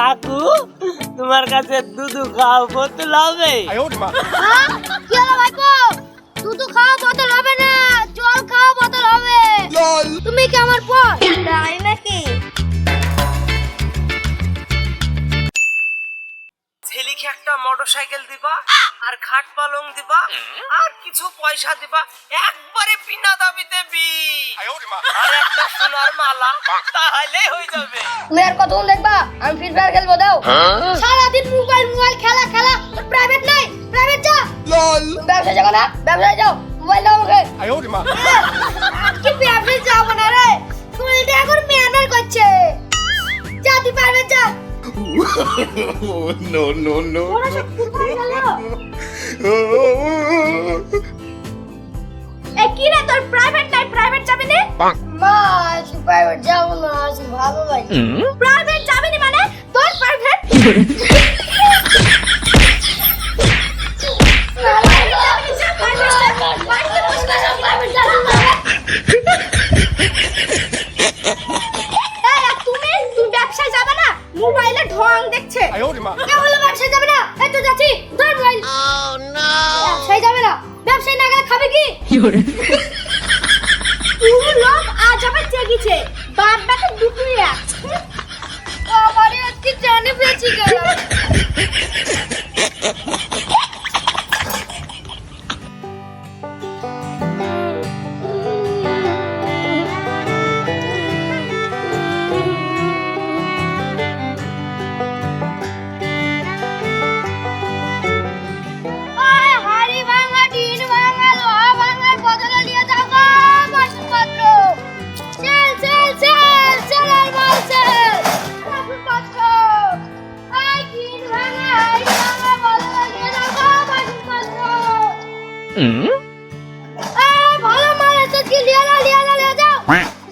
কাকু তোমার কাছে দুধু খাও বোতল হবে? হ্যাঁ? কি হলো ভাইপো? দুধ খাওয়া বোতল হবে না জল খাওয়া বোতল হবে। তুমি কি আমার পর? তাই নাকি? ছেলেকে একটা মোটরসাইকেল দিবা? আর খাট পালং দিবা আর কিছু পয়সা দিবা একবারে বিনা দাবিতে বি আর একটা সোনার মালা তাহলে হয়ে যাবে। তুমি আর কতক্ষণ দেখবা? আমি ফ্রি ফায়ার খেলব দাও। সারাদিন মোবাইল মোবাইল খেলা খেলা। প্রাইভেট নাই। প্রাইভেট যা। লল। ব্যবসা যাব না। ব্যবসায় যাও। মোবাইল দাও আমাকে। কি প্রাইভেট যাব না রে। শরীরটা এখন মেয়ানার করছে। যা তুই প্রাইভেট যা। No, no, no. ওরা সব এ কি রে তোর প্রাইভেট নাই? প্রাইভেট যাবি নি? মা প্রাইভেট যাব না আজ ভালো লাগে। প্রাইভেট যাবি না মানে? তোর প্রাইভেট খাবে কি তুমি লোক আজ জেগেছে। বাপ বেটা এক আমারে আজকে জানে পেয়েছি গেল ভালো মাল কি লিয়ে নাও লিয়ে নাও লিয়ে যাও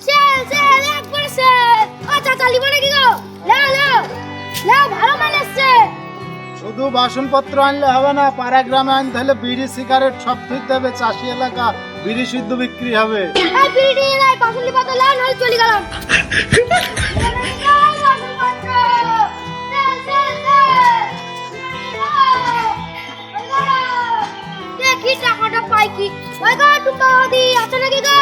চল চল একবার চল আচ্ছা চালিব নাকি গো লাও লাও লাও ভালো মাল শুধু বাসনপত্র আনলে হবে না পাড়া গ্রামে আনতে হলে বিড়ি সিগারেট সব ফিরতে হবে চাষি এলাকা বিড়ি শুদ্ধ বিক্রি হবে এই বিড়ি নাই পাশুলি পাতা লাও নয় চলে গেলাম দেখি টাকাটা পাই কি ওই গো টুম্পা বৌদি আছে নাকি গো?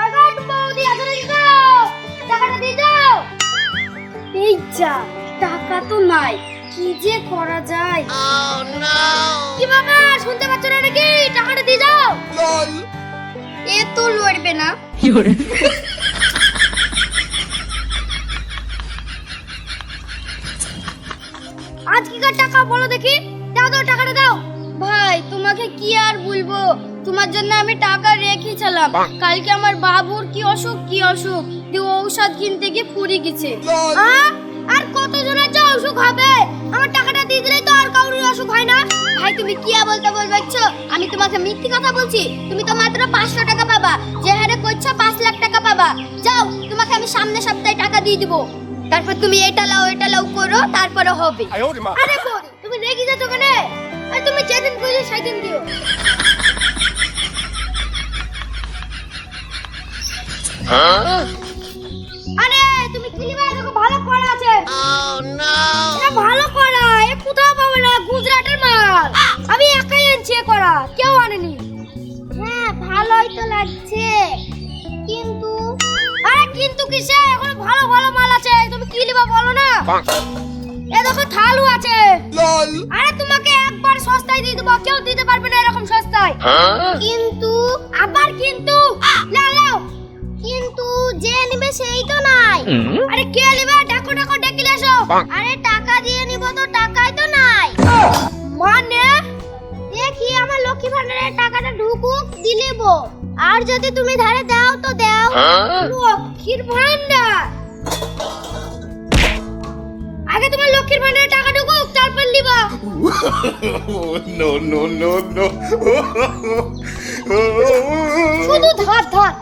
ওই গো টুম্পা বৌদি আছে নাকি গো? টাকাটা দিয়ে যাও। এই যা টাকা তো নাই কি যে করা যায়? কি বাবা শুনতে পাচ্ছ না নাকি? টাকাটা দিয়ে যাও। এ তো লড়বে না। আজকেকার টাকা বলো দেখি। দাও দাও টাকাটা দাও। ভাই তোমাকে কি আর বলব? তোমার জন্য আমি টাকা রেখেছিলাম। কালকে আমার বাবুর কি অসুখ কি অসুখ? দিয়ে ঔষধ কিনতে গিয়ে ফুরি গেছে? আর কত জনের যে অসুখ হবে? আমার টাকাটা দিয়ে দিলে তো আর কারোর অসুখ হয় না। ভাই তুমি কি আর বলতে বলছো আমি তোমাকে মিথ্যে কথা বলছি। তুমি তো মাত্র পাঁচশো টাকা পাবা। যে হারে করছ পাঁচ লাখ টাকা পাবা। যাও তোমাকে আমি সামনে সপ্তাহে টাকা দিয়ে দিব। তারপর তুমি এটা লাও এটা লাও করো তারপরে হবে। আরে তুমি রেগে যাচ্ছ কেন? আর তুমি যেদিন কইলে সেদিন দিও। আরে তুমি কিলিবা দেখো ভালো করা আছে। এটা ভালো করা এ কোথাও পাবে না গুজরাটের মাল। আমি একাই আনছি এ করা কেউ আনেনি। হ্যাঁ ভালোই তো লাগছে। কিন্তু? আরে কিন্তু কিসে? এখন ভালো ভালো মাল আছে। তুমি কি নিবা বলো না? এ দেখো থালু আছে। একবার সস্তায় দিয়ে দেবো কেউ দিতে পারবে না এরকম সস্তায়। কিন্তু আবার কিন্তু না নাও কিন্তু যে নিবে সেই তো নাই। আরে কে নিবে? ডাকো ডাকো ডেকে এসো। আরে টাকা দিয়ে নিব তো টাকাই তো নাই। মানে দেখি আমার লক্ষ্মী ভান্ডারের টাকাটা ঢুকুক দিলেব আর যদি তুমি ধারে দাও তো দাও। লক্ষ্মীর ভান্ডার আগে তোমার লক্ষ্মীর ভান্ডারে টাকা ঢুকুক তারপর নিবা নো নো নো নো. শুধু ধার ধার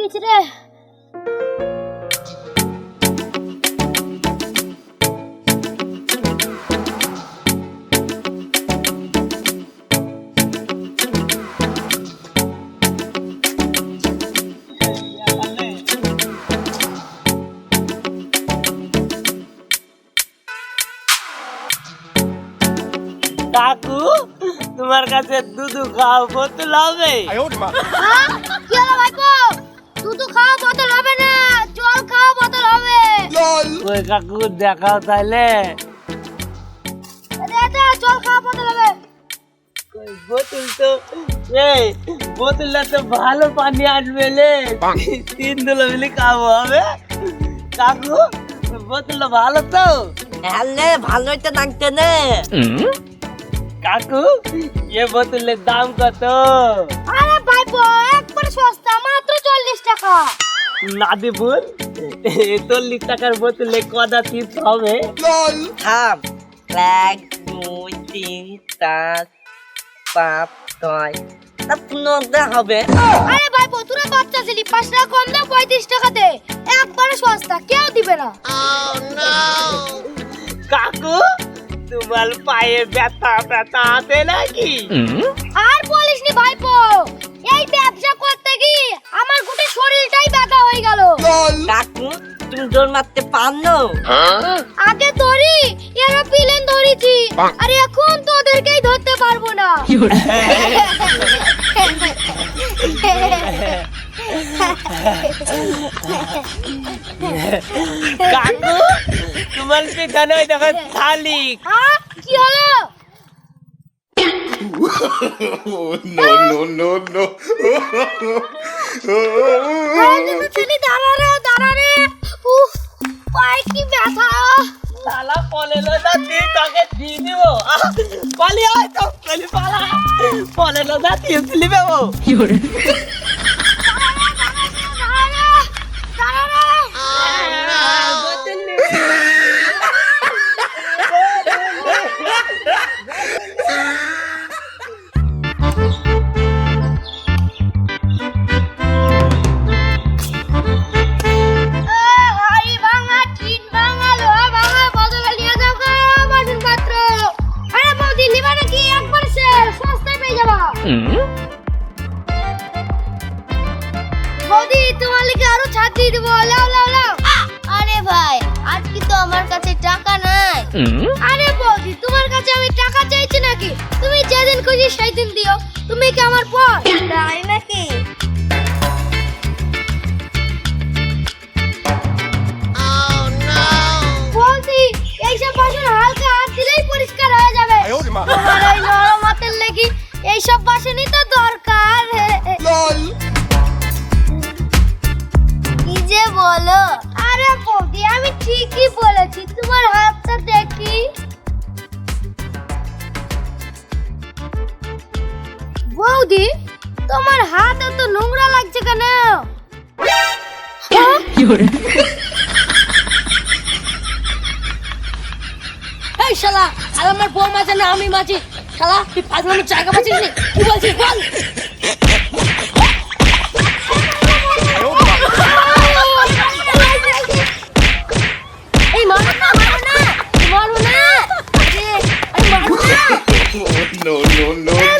গেছে রে। কাকু তোমার কাছে দুধু খাও বোতল হবে? হ্যাঁ? কি হলো ভাইপো দুধ খাওয়া বোতল হবে না। জল খাওয়া বোতল হবে। ওই কাকু দেখাও তাহলে জল খাওয়া বোতল হবে। বোতল তো এই বোতলটা তো ভালো পানি আসবে লে। তিন দুলো মিলে খাব হবে। কাকু বোতলটা ভালো তো? হ্যালে ভালোই তো লাগছে না কাকু এ বোতলের দাম কত? আরে একবার সস্তা মাত্র চল্লিশ টাকা। নাদিপুর চল্লিশ টাকার বোতলে কদা পিস হবে? থাম এক দুই তিন চার পাঁচ ছয় তা হবে। আরে ভাইপো তোরা বাচ্চা ছিলি পাঁচ টাকা কম দাও পঁয়ত্রিশ টাকা দে। একবারে সস্তা কেউ দিবে না। কাকু তোমার পায়ে ব্যথা ব্যথা আছে নাকি? আর বলিস নি ভাইপো এই আমার গোটে শরীরটাই ব্যথা হয়ে গেল। কাকু তুমি জোর মারতে পারো আগে ধরি এরোপ্লেন ধরেছি। আর এখন তোদেরকেই ধরতে পারব না। কাকু তোমার পিছনে ওই দেখো হ্যাঁ? কি হলো? Oh, no, no, no, no. ছেলে দাঁড়া রে দাঁড়া রে। উফ পায়ে কি ব্যথা। শালা পলেলো না তুই তোকে দিয়ে দিব। পালি আয় তো পালি। পালা পলেলো না তুই দিলি বেবো। দাঁড়া বৌদি তোমার লিগে আরও ছাড় দিয়ে দেবো। লাও লাও লাও। আরে ভাই আজকে তো আমার কাছে টাকা নাই। আরে বৌদি তোমার কাছে আমি টাকা চাইছি নাকি? তুমি যেদিন খুশি সেই দিন দিও। তুমি কি আমার পর? তাই নাকি? বলছি এইসব বাসন হালকা হাত দিলেই পরিষ্কার হয়ে যাবে। তোমার ওই নরম হাতের লেগে এইসব বাসনই তো তোমার হাতটা দেখি। বৌদি তোমার হাত এত নোংরা লাগছে কেন? হ্যাঁ? এই শালা আর আমার বউ মাঝে না আমি মাঝি। শালা তুই পাঁচ নম্বর জায়গা পাচ্ছিস কি বলছিস বল? Oh no.